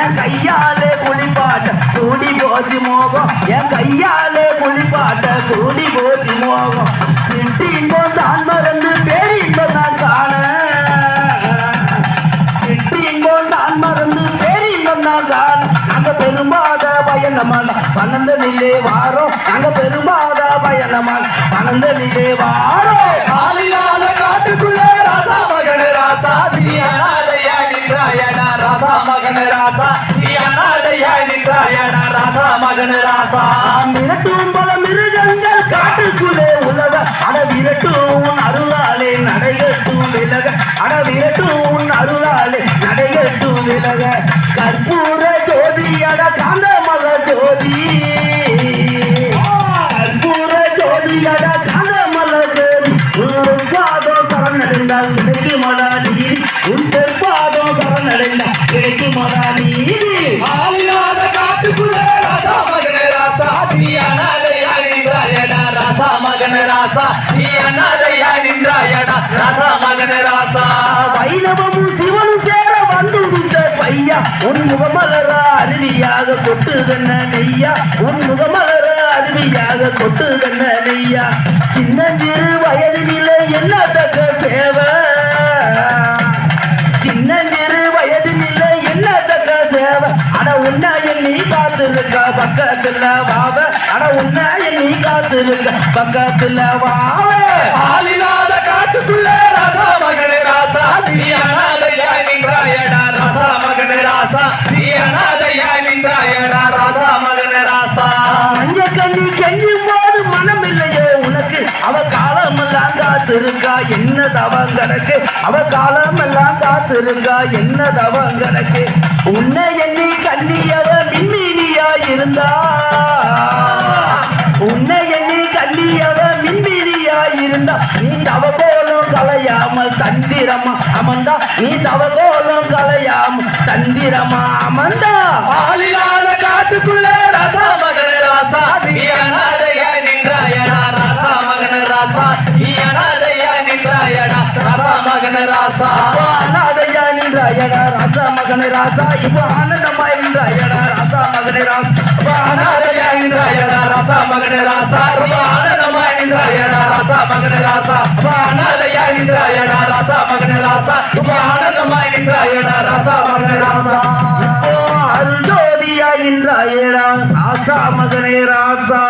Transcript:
என் கையாலே குளிப்பாட்ட கூடி போச்சு மோகம். என் கையாலே குளிப்பாட்ட கூடி போச்சு மோகம். சிட்டின்போம் தான் மறந்து பேரின்பம் நான் காண. சிட்டின்போம் தான் மறந்து பேரின்பம் நான் காண. அங்க பெரும்பாத பயணமான பன்னெண்டு நிலே வாரம். அங்க பெரும்பாத பயணமான பன்னெண்டு நிலே வாரம். ராசா மகன் ராசா. மிரட்டும் பல மிருகங்கள் காட்டுக்குள்ளே உலக. அட விரட்டும் உன் அருளாலே நடைகட்டும் விலக. அட விரட்டும் உன் அருளாலே நடைகட்டும் விலக. கற்பூர ஜோதி அட காந்தமல ஜோதி. கற்பூர ஜோதி அட காந்தமல ஜோதி. உன் பாதம் சரணடைந்தால் கிடைக்குமடா நீதி. உன் பாதம் சரணடைந்தால் கிடைக்குமடா நீதி. ஆளில்லாத காட்டுக்குள்ளே மகன ராசா நீ அண்ணாதையா நின்றாயடா. ராசா மகன ராசா. வைணவமும் சிவனும் சேர வந்து பையா. உன் முகமலர அருவியாக கொட்டுதன்ன நெய்யா. உன் முகமலர அருவியாக கொட்டுதன்ன நெய்யா. சின்னஞ்சிறு வயலினில என்ன தக்க சேவை? எண்ணி காத்திருக்க பக்கத்துல வாவ. அட உன்னை எண்ணி காத்திருக்க பக்கத்துல வாவ. ஆளில்லாத காட்டுக்குள்ளே ராசா மகன் ராசா. நீ அனாதையா நின்றாயடா ராசா மகன் ராசா. நீ அனாதையா நின்றாயடா ராசா மகன் ராசா. மஞ்ச கண்ணி கெஞ்சும் போது மனம் இல்லையே உனக்கு. அவ காலமெல்லாம் காத்திருக்கா என்ன தவம் கணக்கு அவ காலமெல்லாம் காத்திருக்கா என்ன தவம் கணக்கு உன்னை எண்ணி கண்ணியவ மின்மினியா இருந்தா. உன்னை எண்ணி கண்ணியவ மின்மினியா இருந்தா. நீ தவ கோலம் கலையாமல் தந்திரமா. அமர்ந்தா நீ தவ கோலம் கலையாமல் தந்திரமா. அமர்ந்தா ஆளில்லாத காட்டுக்குள்ளே ராசா மகன் ராசா. நீ அனாதையா நின்றாயடா. ராசா மகன் ராசா. நீ அனாதையா நின்றாயடா. ராசா மகன் ராசா. அனாதையா நின்றாயடா. ராசா மகனை ராசா. இப்போ ஆனந்தமாய் நின்றாயடா. ராசா மகனே ராசா இப்போ அனாதையா ராசா மகனே ராசா ரொம்ப ஆனந்தமாய் ராசா மகன் ராசா ரொம்ப அனாதையா ராசா மகன் ராசா ரொம்ப ஆனந்தமாய் ராசா மகன் ராசா இப்போ அருள் ராசா ராசா.